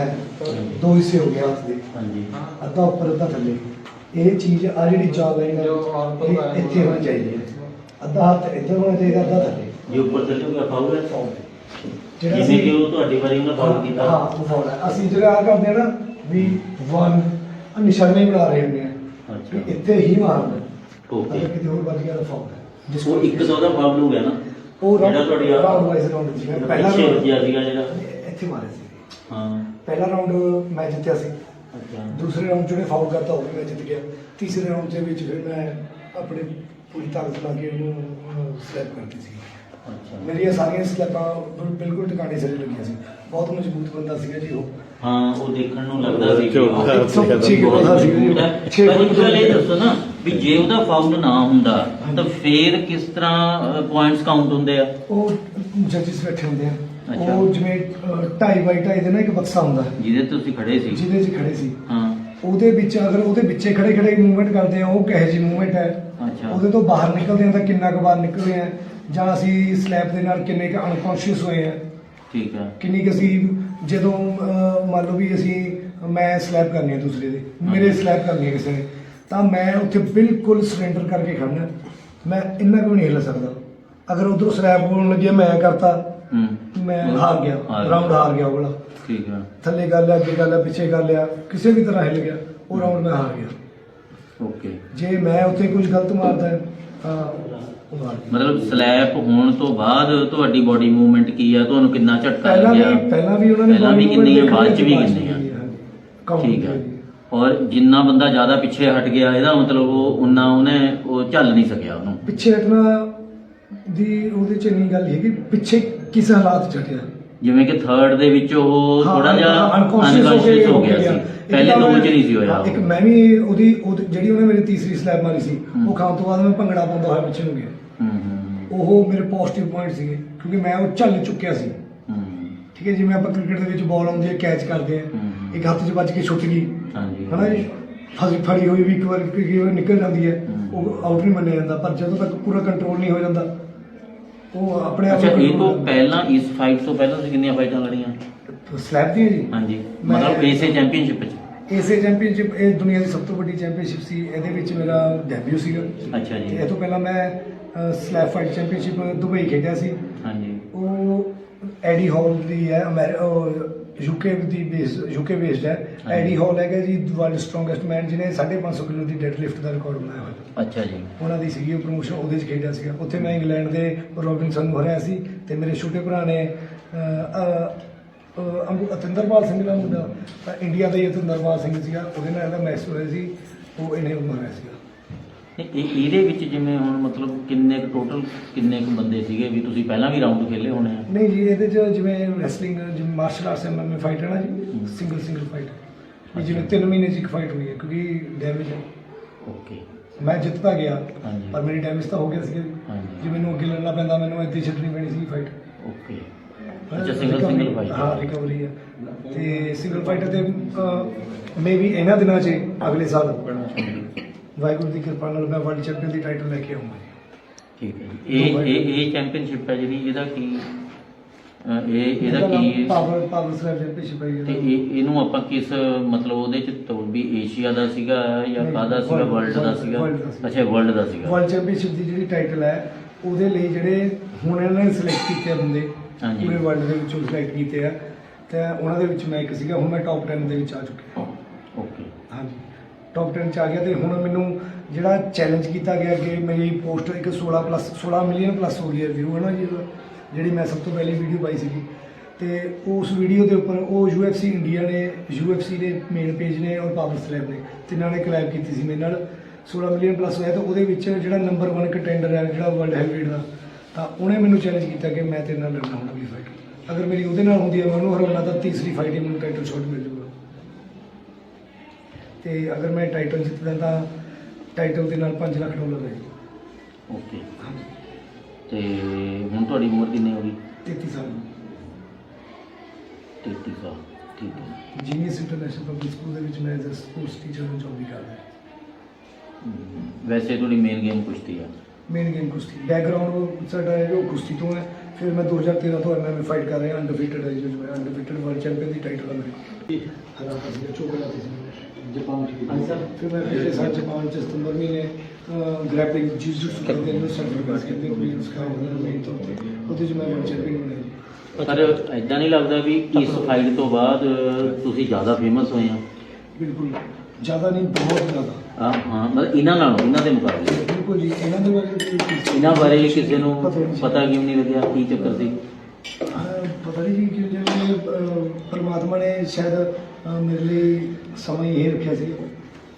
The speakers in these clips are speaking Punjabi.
ਹੱਥ ਹੈ। ਦੋ ਹਿੱਸੇ ਹੋ ਗਏ ਹੱਥ ਦੇ। ਹਾਂਜੀ। ਅੱਧਾ ਉੱਪਰ ਅੱਧਾ ਥੱਲੇ। ਇਹ ਚੀਜ਼ ਆ ਜਿਹੜੀ ਚਾਲ ਲਾਈਨ ਇਹ ਇੱਥੇ ਹੋਣੀ ਚਾਹੀਦੀ ਹੈ। ਅੱਧਾ ਹੱਥ ਇੱਥੇ ਹੋਣਾ ਚਾਹੀਦਾ ਅੱਧਾ ਥੱਲੇ। ਜੇ ਉੱਪਰ ਥੱਲੇ ਹੋ ਗਿਆ ਫਾਉਲ ਹੈ ਜਿਹੜਾ ਜਿਵੇਂ ਕਿ ਉਹ ਤੁਹਾਡੀ ਵਾਰੀ ਉਹਨਾਂ ਫਾਉਲ ਕੀਤਾ। ਹਾਂ ਉਹ ਫਾਉਲ ਹੈ। ਅਸੀਂ ਜਿਹੜਾ ਆ ਕਰਦੇ ਆ ਨਾ ਵੀ 1 ਨਿਸ਼ਾਨੇ ਬਣਾ ਰਹੇ ਹੁੰਦੇ ਆ। ਅੱਛਾ। ਇੱਥੇ ਹੀ ਮਾਰਨਾ ਓਕੇ ਕਿਤੇ ਹੋਰ ਵੱਜ ਗਿਆ ਤਾਂ ਫਾਉਲ ਹੈ। ਜਿਸ ਉਹ ਇੱਕ ਦੋ ਦਾ ਫਾਉਲ ਹੋ ਗਿਆ ਨਾ। ਉਹ ਜਿਹੜਾ ਤੁਹਾਡੀ ਆ- ਸੀ ਪਹਿਲਾ ਸੀਗਾ ਜਿਹੜਾ। ਇੱਥੇ ਮਾਰੇ ਸੀ। ਹਾਂ। ਪਹਿਲਾ ਰਾਉਂਡ ਮੈਂ ਜਿੱਤਿਆ ਸੀ। ਅੱਛਾ। ਦੂਸਰੇ ਰਾਉਂਡ ਜਿਹੜੇ ਫਾਉਲ ਕਰਤਾ ਉਹ ਵੀ ਮੈਂ ਜਿੱਤ ਗਿਆ। ਤੀਸਰੇ ਰਾਉਂਡ ਦੇ ਵਿੱਚ ਫਿਰ ਮੈਂ ਆਪਣੇ ਪੂਰੀ ਤਾਕਤ ਲਾ ਕੇ ਉਹਨੂੰ ਸਲੈਪ ਕਰਤੀ ਸੀ। ਅੱਛਾ। ਮੇਰੀਆਂ ਸਾਰੀਆਂ ਸਲੈਪਾਂ ਬਿਲ- ਬਿਲਕੁਲ ਟਿਕਾਣੇ ਸਿਰੇ ਲੱਗੀਆਂ ਸੀ। ਬਹੁਤ ਮਜ਼ਬੂਤ ਬੰਦਾ ਸੀਗਾ ਜੀ ਉਹ। ਹਾਂ ਉਹ ਦੇਖਣ ਨੂੰ ਲੱਗਦਾ ਸੀ ਕਿ ਉਹ ਝੋਟਾ ਇੱਕ ਸੌ ਪੱਚੀ ਕਿਲੋ ਦਾ ਸੀ ਜੀ। ਛੇ ਪਰ ਇੱਕ ਫੁੱਟ ਗੱਲ ਇਹ। ਦੱਸੋ ਨਾ ਵੀ ਜੇ ਉਹਦਾ ਫਾਉਲ ਨਾ ਹੁੰਦਾ ਤਾਂ ਫੇਰ ਕਿਸ ਤਰ੍ਹਾਂ ਪੁਆਇੰਟਸ ਕਾਊਂਟ ਹੁੰਦੇ ਆ? ਉਹ ਜੱਜਿਸ ਬੈਠੇ ਹੁੰਦੇ ਆ। ਅੱਛਾ। ਉਹ ਜਿਵੇਂ 2.5 ਬਾਈ 2.5 ਦੇ ਨਾ ਇੱਕ ਬਕਸਾ ਹੁੰਦਾ। ਜਿਹਦੇ ਤੇ ਤੁਸੀਂ ਖੜੇ ਸੀ। ਜਿਹਦੇ 'ਚ ਖੜੇ ਸੀ। ਹਾਂ। ਉਹਦੇ ਵਿੱਚ ਅਗਰ ਉਹਦੇ ਵਿੱਚੇ ਖੜੇ ਖੜੇ ਮੂਵਮੈਂਟ ਕਰਦੇ ਆ ਉਹ ਕਹੇ ਜੀ ਮੂਵਮੈਂਟ ਹੈ? ਅੱਛਾ। ਉਹਦੇ ਤੋਂ ਬਾਹਰ ਨਿਕਲਦੇ ਆ ਤਾਂ ਕਿੰਨਾ ਕੁ ਬਾਹਰ ਨਿਕਲਦੇ ਆ? ਜਾਂ ਅਸੀਂ ਸਲੈਪ ਦੇ ਨਾਲ ਕਿੰਨੇ ਕੁ ਅਨਕੌਂਸ਼ੀਅਸ ਹੋਏ ਆ? ਠੀਕ ਆ। ਕਿੰਨੀ ਕੁ ਅਸੀਂ ਜਦੋਂ ਅਹ, ਮੰਨ ਲਓ ਵੀ ਅਸੀਂ ਮੈਂ ਸਲੈਪ ਕਰਨੀ ਹੈ ਦੂਸਰੇ ਦੇ ਮੇਰੇ ਸਲੈਪ ਕਰਨੀ ਹੈ ਕਿਸੇ ਨੇ ਤਾਂ ਮੈਂ ਉੱਥੇ ਬਿਲਕੁਲ ਸਰੈਂਡਰ ਕਰਕੇ ਖੜਨਾ। ਮੈਂ ਇੰਨਾ ਕੁ ਵੀ ਨਹੀਂ ਹਿੱਲ ਸਕਦਾ। ਅਗਰ ਉਧਰੋਂ ਸਲੈਪ ਹੋਣ ਲੱਗਿਆ ਮੈਂ ਕਰਤਾ। ਹੂੰ। ਮੈਂ ਹਾਰ ਗਿਆ ਹਾਰ ਰਾਉਂਡ ਹਾਰ ਗਿਆ ਉਹ ਵਾਲਾ ਠੀਕ ਆ। ਥੱਲੇ ਕਰ ਲਿਆ ਅੱਗੇ ਕਰ ਲਿਆ ਪਿੱਛੇ ਕਰ ਲਿਆ ਕਿਸੇ ਵੀ ਤਰ੍ਹਾਂ ਹਿੱਲ ਗਿਆ ਉਹ ਰਾਉਂਡ ਮੈਂ ਹਾਰ ਗਿਆ। ਓਕੇ। ਜੇ ਮੈਂ ਉੱਥੇ ਕੁਝ ਗਲਤ ਮਾਰਦਾ ਹੈ, ਤਾਂ ਉਹ ਹਾਰ ਗਿਆ। ਮਤਲਬ ਸਲੈਪ ਹੋਣ ਤੋਂ ਬਾਅਦ ਤੁਹਾਡੀ ਬਾਡੀ ਮੂਵਮੈਂਟ ਕੀ ਆ? ਤੁਹਾਨੂੰ ਕਿੰਨਾ ਝਟਕਾ ਪਹਿਲਾਂ ਲੱਗਿਆ? ਵੀ ਪਹਿਲਾਂ ਵੀ ਉਹਨਾਂ ਨੇ ਪਹਿਲਾਂ ਵੀ ਕਿੰਨੀ ਆ? ਬਾਅਦ ਚ ਵੀ ਕਿੰਨੀ ਆ? ਠੀਕ ਆ। ਹੈ। ਔਰ ਜਿੰਨਾ ਬੰਦਾ ਜ਼ਿਆਦਾ ਪਿੱਛੇ ਹਟ ਗਿਆ ਇਹਦਾ ਮਤਲਬ ਉਹ ਉਨਾ ਉਹਨੇ ਉਹ ਚੱਲ ਨਹੀਂ ਸਕਿਆ ਉਹਨੂੰ। ਪਿੱਛੇ ਹਟਣਾ ਦੀ ਉਹਦੇ ਚ ਇੰਨੀ ਗੱਲ ਹੈਗੀ ਪਿੱਛੇ ਕਿਸ ਹਾਲਾਤ ਚ ਹਟਿਆ ਜਿਵੇਂ ਕਿ ਥਰਡ ਦੇ ਵਿੱਚ ਉਹ ਹਾਂ, ਥੋੜਾ ਜਿਹਾ ਹਾਂ, unconscious ਅਨਕੌਂਸ਼ੀਅਸ ਹੋ ਗਿਆ। ਸੀ। ਇੱਕ ਪਹਿਲੇ ਤਾਂ ਦੋ ਮੈਂ- ਚ ਨਹੀਂ ਸੀ ਹੋਇਆ ਹਾਂ, ਇੱਕ ਉਹ। ਮੈਂ ਵੀ ਉਹਦੀ ਉਹਦੀ- ਜਿਹੜੀ ਉਹਨੇ ਮੇਰੀ ਤੀਸਰੀ ਸਲੈਬ ਮਾਰੀ ਸੀ। ਉਹ ਖਾਣ ਤੋਂ ਬਾਅਦ ਮੈਂ ਭੰਗੜਾ ਪਾਉਂਦਾ ਹੋਇਆ ਪਿੱਛੇ ਨੂੰ ਗਿਆ। ਹੂੰ ਹੂੰ। ਉਹ ਮੇਰੇ ਪੋਜ਼ਿਟਿਵ ਪੁਆਇੰਟ ਸੀਗੇ ਕਿਉਂਕਿ ਮੈਂ ਉਹ ਝੱਲ ਚੁੱਕਿਆ ਸੀ। ਹੂੰ। ਠੀਕ ਹੈ ਜਿਵੇਂ ਆਪਾਂ ਕ੍ਰਿਕਟ ਦੇ ਵਿੱਚ ਬਾਲ ਆਉਂਦੀ ਹੈ ਕੈਚ ਕਰਦੇ ਆ। ਇੱਕ ਹੱਥ 'ਚ ਵੱਜ ਕੇ ਛੁੱਟ ਗਈ। ਹਾਂਜੀ ਹਨਾ ਜੀ? ਫਸੀ ਫੜੀ ਹੋਈ ਵੀ ਇੱਕ ਵਾਰ ਕਈ ਵਾਰ ਨਿਕਲ ਜਾਂਦੀ ਹੈ। ਹੂੰ। ਉਹ ਆਊਟ ਨਹੀਂ ਮੰਨਿਆ ਜਾਂਦਾ ਪਰ ਜਦੋਂ ਤੱਕ ਪੂਰਾ ਕੰਟਰੋਲ ਨਹੀਂ ਹੋ ਜਾਂਦਾ ਉਹ ਆਪਣੇ ਆਪ ਅੱਛਾ ਨੂੰ ਇਹ ਤੋਂ। ਪਹਿਲਾਂ ਇਸ ਫਾਈਟ ਤੋਂ ਪਹਿਲਾਂ ਤੁਸੀਂ ਕਿੰਨੀਆਂ ਫਾਈਟਾਂ ਲੜੀਆਂ? ਸਲੈਬ ਦੀ ਹੈ ਜੀ? ਹਾਂਜੀ ਮੈਂ- ਮਤਲਬ ਏਸੇ ਚੈਂਪੀਅਨਸ਼ਿਪ ਚ ਏਸੇ ਚੈਂਪੀਅਨਸ਼ਿਪ ਇਹ ਦੁਨੀਆ ਦੀ ਸਭ ਤੋਂ ਵੱਡੀ ਚੈਂਪੀਅਨਸ਼ਿਪ ਸੀ ਇਹਦੇ ਵਿੱਚ ਮੇਰਾ ਡੈਬਿਊ ਸੀਗਾ। ਅੱਛਾ ਤੇ ਜੀ ਇਹ ਤੋਂ ਪਹਿਲਾਂ ਮੈਂ ਸਲੈਬ ਫਾਈਟ ਚੈਂਪੀਅਨਸ਼ਿਪ ਦੁਬਈ ਖੇਡਿਆ ਸੀ। ਹਾਂਜੀ। ਉਹ ਐਡੀ ਹਾਲ ਦੀ ਹੈ ਅਮਰੀਕਾ ਯੂਕੇ ਦੀ ਬੇਸ ਯੂਕੇ ਬੇਸਡ ਹੈ। ਹਾਂਜੀ। ਐਡੀ ਹਾਲ ਹੈਗਾ ਜੀ ਵਰਲਡ ਸਟਰੋਂਗੈਸਟ ਮੈਨ ਜਿਹਨੇ 550 ਕਿਲੋ ਦੀ ਡੈਡ ਲਿਫਟ ਦਾ ਰਿਕਾਰਡ ਬਣਾਇਆ ਹੋਇਆ। ਅੱਛਾ ਜੀ। ਉਹਨਾਂ ਦੀ ਸੀਗੀ ਪ੍ਰੋਮੋਸ਼ਨ ਉਹਦੇ 'ਚ ਖੇਡਿਆ ਸੀਗਾ। ਉੱਥੇ ਮੈਂ ਇੰਗਲੈਂਡ ਦੇ ਰੋਬਿਨਸਨ ਨੂੰ ਹਰਾਇਆ ਸੀ ਤੇ ਮੇਰੇ ਛੋਟੇ ਭਰਾ ਨੇ ਅਹ, ਅਹ, ਅਤਿੰਦਰਪਾਲ ਸਿੰਘ ਦਾ ਮੁੰਡਾ ਇੰਡੀਆ ਦਾ ਹੀ ਅਤਿੰਦਰਪਾਲ ਸਿੰਘ ਸੀਗਾ। ਉਹਦੇ ਨਾਲ ਇਹਦਾ ਮੈਚ ਹੋਇਆ ਸੀ। ਉਹ ਇਹਨੇ ਉਹਨੂੰ ਹਰਾਇਆ ਸੀਗਾ। ਤੇ ਇਹ ਇਹਦੇ ਵਿੱਚ ਜਿਵੇਂ ਹੁਣ ਮਤਲਬ ਕਿੰਨੇ ਕੁ ਟੋਟਲ ਕਿੰਨੇ ਕੁ ਬੰਦੇ ਸੀਗੇ ਵੀ ਤੁਸੀਂ ਪਹਿਲਾਂ ਵੀ ਰਾਊਂਡ ਖੇਲੇ ਹੋਣੇ ਆ? ਨਹੀਂ ਜੀ ਇਹਦੇ 'ਚ ਜਿਵੇਂ ਰੈਸਲਿੰਗ ਜਿਵੇਂ ਮਾਰਸ਼ਲ ਆਰਟਸ ਐਮਐਮਏ ਫਾਈਟ ਹੈ ਨਾ ਜੀ। ਸਿੰਗਲ ਸਿੰਗਲ ਫਾਈਟ ਜਿਵੇਂ 3 ਮਹੀਨੇ 'ਚ ਇੱਕ ਫਾਈਟ ਹੋਈ ਹੈ ਕਿਉਂਕਿ ਡੈਮੇਜ ਹੈ। ਓਕੇ ਮੈਂ ਜਿੱਤ ਤਾਂ ਗਿਆ ਹਾਂਜੀ। ਪਰ ਮੇਰੀ ਡੈਮੇਜ ਤਾਂ ਹੋ ਗਿਆ ਸੀ ਹਾਂਜੀ। ਜੇ ਮੈਨੂੰ ਅੱਗੇ ਲੜਨਾ ਪੈਂਦਾ ਮੈਨੂੰ ਇੱਥੇ ਹੀ ਛੱਡਣੀ ਪੈਣੀ ਸੀ ਫਾਈਟ ਓਕੇ ਅੱਛਾ ਸਿੰਗਲ ਸਿੰਗਲ ਫਾਈਟ ਹਾਂ ਰਿਕਵਰੀ ਹੈ। ਤੇ ਸਿੰਗਲ ਫਾਈਟ ਤੇ ਮੇ ਵੀ ਇਹਨਾਂ ਦਿਨਾਂ 'ਚ ਅਗਲੇ ਸਾਲ। ਵਾਹਿਗੁਰੂ ਦੀ ਕਿਰਪਾ ਨਾਲ ਮੈਂ ਵਰਲਡ ਚੈਂਪੀਅਨ ਦੀ ਟਾਈਟਲ ਲੈ ਕੇ ਆਉਂਗਾ ਠੀਕ ਹੈ ਜੀ ਇਹ ਇਹ ਇਹ ਚੈਂਪੀਅਨਸ਼ਿਪ ਹੈ ਜਿਹੜੀ ਇਹਦਾ ਕੀ ਅਹ ਇਹ ਇਹਦਾ ਕੀ ਪਾਵਰ ਪਾਵਰ ਸਲੈਬ ਚੈਂਪੀਅਨਸ਼ਿਪ ਹੈ ਤੇ ਜੀ ਇਹ ਇਹਨੂੰ ਆਪਾਂ ਕਿਸ ਮਤਲਬ ਉਹਦੇ ਚ ਤੋੜ ਵੀ ਏਸ਼ੀਆ ਦਾ ਸੀਗਾ ਜਾਂ ਨਹੀਂ, ਕਾਦਾ ਸੀਗਾ? world- ਵਰਲਡ ਦਾ world- ਸੀਗਾ? world ਦਾ ਸੀਗਾ। ਅੱਛਾ ਵਰਲਡ ਦਾ ਸੀਗਾ। ਵਰਲਡ ਚੈਂਪੀਅਨਸ਼ਿਪ ਦੀ ਜਿਹੜੀ ਟਾਈਟਲ ਹੈ ਉਹਦੇ ਲਈ ਜਿਹੜੇ ਹੁਣ ਇਹਨਾਂ ਨੇ ਸਿਲੈਕਟ ਕੀਤੇ ਆ ਬੰਦੇ ਹਾਂਜੀ। ਪੂਰੇ ਵਰਲਡ ਦੇ ਵਿੱਚੋਂ ਸਿਲੈਕਟ ਕੀਤੇ ਆ। ਤੇ ਉਹਨਾਂ ਦੇ ਵਿੱਚ ਮੈਂ ਇੱਕ ਸੀਗਾ ਹੁਣ ਮੈਂ ਟੌਪ 10 ਦੇ ਵਿੱਚ ਆ ਚੁੱਕਿਆ। ਓਕੇ। ਹਾਂਜੀ। ਟੌਪ 10 ਚ ਆ ਗਿਆ ਤੇ ਹੁਣ ਮੈਨੂੰ ਜਿਹੜਾ ਚੈਲੰਜ ਕੀਤਾ ਗਿਆ ਕਿ ਮੇਰੀ ਪੋਸਟ ਇੱਕ 16 ਪਲੱਸ 16 ਮਿਲੀਅਨ ਪਲੱਸ ਹੋ ਗਈ ਵਿਊ ਹੈ ਨਾ ਜੀ ਜਿਹੜੀ ਮੈਂ ਸਭ ਤੋਂ ਪਹਿਲੀ ਵੀਡੀਓ ਪਾਈ ਸੀਗੀ। ਤੇ ਉਸ ਵੀਡੀਓ ਦੇ ਉੱਪਰ ਉਹ UFC ਇੰਡੀਆ ਨੇ, UFC ਦੇ ਮੇਨ ਪੇਜ ਨੇ ਔਰ ਪਾਵਰ ਸਲੈਬ ਨੇ, ਤਿੰਨਾਂ ਨੇ ਕਲੈਬ ਕੀਤੀ ਸੀ ਮੇਰੇ ਨਾਲ। 16 ਮਿਲੀਅਨ ਪਲੱਸ ਹੋਇਆ ਤਾਂ ਉਹਦੇ ਵਿੱਚ ਜਿਹੜਾ ਨੰਬਰ 1 ਕੰਟੈਂਡਰ ਹੈ, ਜਿਹੜਾ ਵਰਲਡ ਹੈਵੀਵੇਟ ਦਾ, ਤਾਂ ਉਹਨੇ ਮੈਨੂੰ ਚੈਲੰਜ ਕੀਤਾ ਕਿ ਮੈਂ ਤੇਰੇ ਨਾਲ ਲੜਨਾ ਹੁਣ ਵੀ ਫਾਈਟ ਅਗਰ ਮੇਰੀ ਉਹਦੇ ਨਾਲ ਹੁੰਦੀ ਹੈ, ਮੈਂ ਉਹਨੂੰ ਹਰਾਉਣਾ, ਤਾਂ ਤੀਸਰੀ ਫਾਈਟ ਹੀ ਮੈਨੂੰ ਟਾਈਟਲ ਸ਼ਾਟ ਮਿਲ ਜੂਗਾ ਤੇ ਅਗਰ ਮੈਂ ਟਾਈਟਲ ਜਿੱਤਦਾ ਤਾਂ ਟਾਈਟਲ ਦੇ ਨਾਲ 5 ਲੱਖ ਡਾਲਰ ਹੈ ਓਕੇ ਤੇ ਹੁਣ ਤੁਹਾਡੀ ਉਮਰ ਕਿੰਨੀ ਹੋ ਗਈ? 33 ਸਾਲ। 33 ਸਾਲ ਠੀਕ ਹੈ। ਜੀਨੀਅਸ ਇੰਟਰਨੈਸ਼ਨਲ ਪਬਲਿਕ ਸਕੂਲ ਦੇ ਵਿੱਚ ਮੈਂ ਐਜ਼ ਅ ਸਪੋਰਟਸ ਟੀਚਰ ਨੂੰ ਜੌਬ ਵੀ ਕਰਦਾ ਹਮ, ਵੈਸੇ ਤੁਹਾਡੀ ਮੇਨ ਗੇਮ ਕੁਸ਼ਤੀ ਆ। ਮੇਨ ਗੇਮ ਕੁਸ਼ਤੀ। ਬੈਕਗ੍ਰਾਉਂਡ ਸਾਡਾ ਹੈ ਉਹ ਕੁਸ਼ਤੀ ਤੋਂ ਹੈ। ਫਿਰ ਮੈਂ 2013 ਤੋਂ ਐਮਐਮਏ ਫਾਈਟ ਕਰ ਰਿਹਾ ਅਨਡਿਫੀਟਡ ਹੈ ਜੀ ਮੈਂ ਅਨਡਿਫੀਟਡ ਵਰਲਡ ਚੈਂਪੀਅਨ ਦੀ ਟਾਈਟਲ ਹੈ ਮੇਰੀ। ਹਰਾ ਪਾ ਚੋਕੇ ਲਾਤੀ ਸੀ ਜਾਪਾਨ ਚ ਹਾਂਜੀ ਸਰ ਫਿਰ ਮੈਂ ਪਿਛਲੇ ਸਾਲ ਜਾਪਾਨ ਚ ਸਤੰਬਰ ਮਹੀਨੇ ਗ੍ਰੈਪਲਿੰਗ ਜੀਜੂਟਸੂ ਕਰਦੇ ਨੇ ਸਰਟੀਫਿਕੇਟ ਕਰਦੇ ਕੋਈ ਉਸਕਾ ਹੋਣਾ ਮੇਨ ਤੌਰ ਤੇ ਉਹਦੇ ਚ ਮੈਂ ਵਰਲਡ ਚੈਂਪੀਅਨ ਬਣਿਆ ਜੀ ਪਰ ਐਦਾਂ ਨਹੀਂ ਲੱਗਦਾ ਵੀ ਇਸ ਫਾਈਟ ਤੋਂ ਬਾਅਦ ਤੁਸੀਂ ਜ਼ਿਆਦਾ ਫੇਮਸ ਹੋਏ ਆ ਬਿਲਕੁਲ ਜ਼ਿਆਦਾ ਨਹੀਂ ਬਹੁਤ ਜ਼ਿਆਦਾ। ਆ, ਹਾਂ ਮਤਲਬ ਇਹਨਾਂ ਨਾਲੋਂ ਇਹਨਾਂ ਦੇ ਮੁਕਾਬਲੇ। ਬਿਲਕੁਲ ਜੀ ਇਹਨਾਂ ਦੇ ਬਾਰੇ ਇਹਨਾਂ ਕਿਸੇ ਨੂੰ ਪਤਾ ਕਿਉਂ ਨਹੀਂ ਲੱਗਿਆ ਕੀ ਚੱਕਰ ਸੀ? ਪਤਾ ਨਹੀਂ ਜੀ ਪਰਮਾਤਮਾ ਨੇ ਸ਼ਾਇਦ ਮੇਰੇ ਲਈ ਸਮਾਂ ਹੀ ਇਹ ਰੱਖਿਆ ਸੀ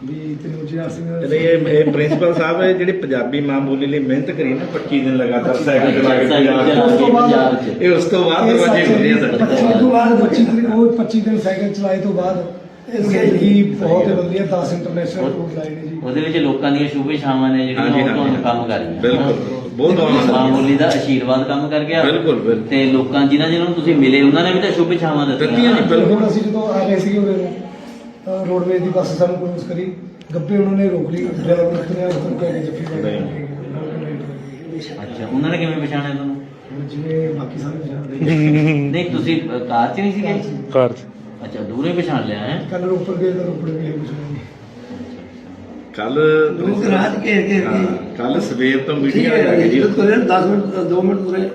ਵੀ ਤੈਨੂੰ ਜਿਹੜਾ ਸਿੰਘ ਤੇ ਇਹ ਇਹ ਪ੍ਰਿੰਸੀਪਲ ਸਾਹਿਬ ਇਹ ਜਿਹੜੇ ਪੰਜਾਬੀ ਮਾਂ ਬੋਲੀ ਲਈ ਮਿਹਨਤ ਕਰੀ ਨਾ 25 ਦਿਨ ਲਗਾਤਾਰ ਸਾਈਕਲ ਚਲਾ ਕੇ ਪੰਜਾਬ 'ਚ। ਇਹ ਉਸ ਤੋਂ ਬਾਅਦ ਇਹ ਦਰਵਾਜ਼ੇ ਆ ਹੈ। ਸਾਡੇ 25 ਤੋਂ ਬਾਅਦ 25 ਦਿਨ ਉਹ 25 ਦਿਨ ਸਾਈਕਲ ਚਲਾਏ ਤੋਂ ਬਾਅਦ ਜ਼ਿੰਦਗੀ ਬਹੁਤ ਵਧੀਆ 10 ਇੰਟਰਨੈਸ਼ਨਲ ਟੂਰ ਲਾਏ ਨੇ ਜੀ। ਉਹਦੇ ਵਿੱਚ ਲੋਕਾਂ ਦੀਆਂ ਸ਼ੁਭ ਇਛਾਵਾਂ ਨੇ ਜਿਹੜੀਆਂ ਉਹ ਤੁਹਾਨੂੰ। ਕੰਮ ਕਰ ਰਹੀਆਂ। ਬਿਲਕੁਲ। ਬਹੁਤ ਬਹੁਤ ਮਾਂ ਬੋਲੀ ਦਾ ਆਸ਼ੀਰਵਾਦ ਕੰਮ ਕਰ ਗਿਆ। ਬਿਲਕੁਲ, ਬਿਲਕੁਲ। ਤੇ ਲੋਕਾਂ ਜਿਨ੍ਹਾਂ ਜਿਨ੍ਹਾਂ ਨੂੰ ਤੁਸੀਂ ਮਿਲੇ ਉਹਨਾਂ ਨੇ ਵੀ ਤਾਂ ਸ਼ੁਭ ਇਛਾਵਾਂ ਦਿੱਤੀਆਂ। ਦਿੱਤੀਆਂ ਜੀ, ਬਿਲਕੁਲ। ਹੁਣ ਅਸੀਂ ਜਦੋਂ ਆ ਰਹੇ ਸੀਗੇ ਉਰੇ ਨੂੰ ਰੋਡਵੇਜ਼ ਦੀ ਬੱਸ ਸਾਨੂੰ ਕ੍ਰੋਸ ਕਰੀ ਗੱਬੇ ਉਹਨਾਂ ਨੇ ਰੋਕ ਲਈ ਡਰਾਈਵਰ ਉਤਰਿਆ ਉੱਤਰ ਕੇ ਜੱਫੀ ਪਾਈ ਅੱਛਾ ਉਹਨਾਂ ਨੇ ਕਿਵੇਂ ਪਛਾਣਿਆ ਤੁਹਾਨੂੰ? ਜਿਵੇਂ ਬਾਕੀ ਸਾਰੇ ਜਾਣਦੇ ਨਹੀਂ ਤੁਸੀਂ ਅ, ਕਾਰ 'ਚ ਨਹੀਂ ਸੀਗੇ? ਕਾਰ ਅੱਛਾ ਦੂਰੇ ਪਛਾਣ ਲਿਆ ਹੈ? ਕੱਲ ਰੋਪੜ ਗਏ ਤਾਂ ਰੋਪੜ ਵੀ ਕੁਝ ਨਹੀਂ ਕੱਲ ਲੋਕ ਰਾਤ ਘੇਰ ਘੇਰ ਕੇ। ਕੱਲ ਸਵੇਰ ਤੋਂ ਮੀਡੀਆ ਹੈ ਆ ਗਈ ਜੀ। ਜਦੋਂ ਤੁਰੇ 10 ਮਿੰਟ 2 ਮਿੰਟ ਤੁਰੇ।